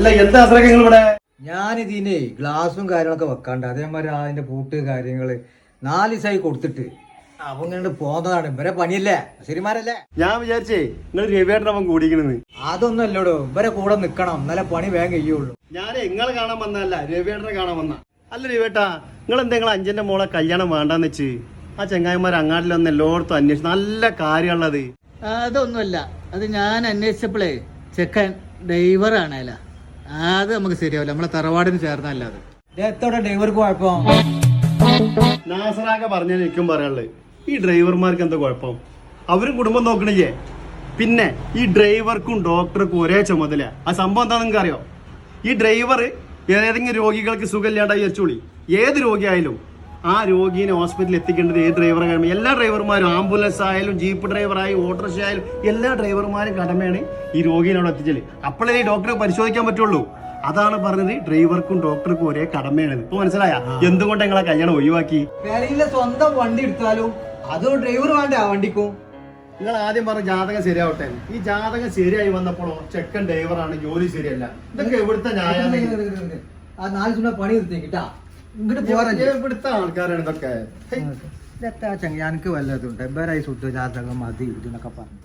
അല്ല എന്താ അത്രയൊക്കെ നിങ്ങൾ ഇവിടെ ഞാൻ ഇതിനെ ഗ്ലാസും കാര്യങ്ങളൊക്കെ വെക്കാണ്ട് അതേമാതിരി അതിന്റെ പൂട്ട് കാര്യങ്ങൾ നാല് ദിവസമായി കൊടുത്തിട്ട്. അവൻ കണ്ട് പോന്നതാണ്. ഇവരെ പണിയല്ലേ? ശരിമാരല്ലേ? ഞാൻ വിചാരിച്ചേ നിങ്ങൾ അവൻ കൂടിക്കണെന്ന് അതൊന്നും അല്ലോടോ. ഇവരെ കൂടെ നിക്കണം. എന്നാലേ പണി വേഗം കഴിയുള്ളൂ. ഞാൻ നിങ്ങളെ കാണാൻ വന്നല്ല രവിയേട്ടനെ കാണാൻ വന്ന. അല്ല രവിയേട്ടാ നിങ്ങൾ എന്തെങ്കിലും അഞ്ചന്റെ മോളെ കല്യാണം വേണ്ടാന്ന് വെച്ച്? ആ ചെങ്ങായിമാർ അങ്ങാട്ടിലൊന്ന് എല്ലായിടത്തും അന്വേഷിച്ചു നല്ല കാര്യമുള്ളത് അതൊന്നുമല്ല. അത് ഞാൻ അന്വേഷിച്ചപ്പോഴേ ചെക്കൻ ഡ്രൈവർ അല്ല അത് നമുക്ക് ശരിയാവില്ല. നമ്മളെ തറവാടിന് ചേർന്നല്ല അത്. എത്തോടെ ഡ്രൈവർക്ക് കുഴപ്പം? നാസറാക്ക പറഞ്ഞ എനിക്കും പറയാനുള്ളത്. ഈ ഡ്രൈവർമാർക്ക് എന്താ കുഴപ്പം? അവരും കുടുംബം നോക്കണില്ലേ? പിന്നെ ഈ ഡ്രൈവർക്കും ഡോക്ടർക്കും ഒരേ ചുമതല. ആ സംഭവം എന്താ നിങ്ങൾക്ക് അറിയോ ഈ ഡ്രൈവർ ഏതെങ്കിലും രോഗികൾക്ക് സുഖമില്ലാണ്ടായി വിചാരിച്ചോളി. ഏത് രോഗിയായാലും ആ രോഗീനെ ഹോസ്പിറ്റലിൽ എത്തിക്കേണ്ടത് ഏത് ഡ്രൈവറെ കടമ എല്ലാ ഡ്രൈവർമാരും ആംബുലൻസ് ആയാലും ജീപ്പ് ഡ്രൈവറായി ഓട്ടോറിക്ഷ ആയാലും എല്ലാ ഡ്രൈവർമാരും കടമയാണ് ഈ രോഗീനെ അവിടെ എത്തിച്ചൽ അപ്പോഴേ ഈ ഡോക്ടറെ പരിശോധിക്കാൻ പറ്റുള്ളൂ. അതാണ് പറഞ്ഞത് ഡ്രൈവർക്കും ഡോക്ടർക്കും ഒരേ കടമയാണ്. ഇപ്പൊ മനസ്സിലായ? എന്തുകൊണ്ട് നിങ്ങളെ കല്യാണം ഒഴിവാക്കി? സ്വന്തം വണ്ടി എടുത്താലും അത് ഡ്രൈവർ വേണ്ടേ ആ വണ്ടിക്കും? നിങ്ങൾ ആദ്യം പറഞ്ഞ ജാതകം ശരിയാവട്ടെ. ഈ ജാതകം ശരിയായി വന്നപ്പോഴോ ചെക്കൻ ഡ്രൈവറാണ് ജോലി ശരിയല്ല. ഇതൊക്കെ എവിടുത്തെ ന്യായം ആ നാല് പണി നിർത്തിക്കിട്ടാ ഇങ്ങോട്ട് പോരാ എവിടുത്തെ ആൾക്കാരാണ് ഇതൊക്കെ. ഇതൊക്കെ ചങ്ങ എനിക്ക് വല്ലതുണ്ട് എബരായി സുദ്ധ ജാതകം മതി ഇതെന്നൊക്കെ പറഞ്ഞു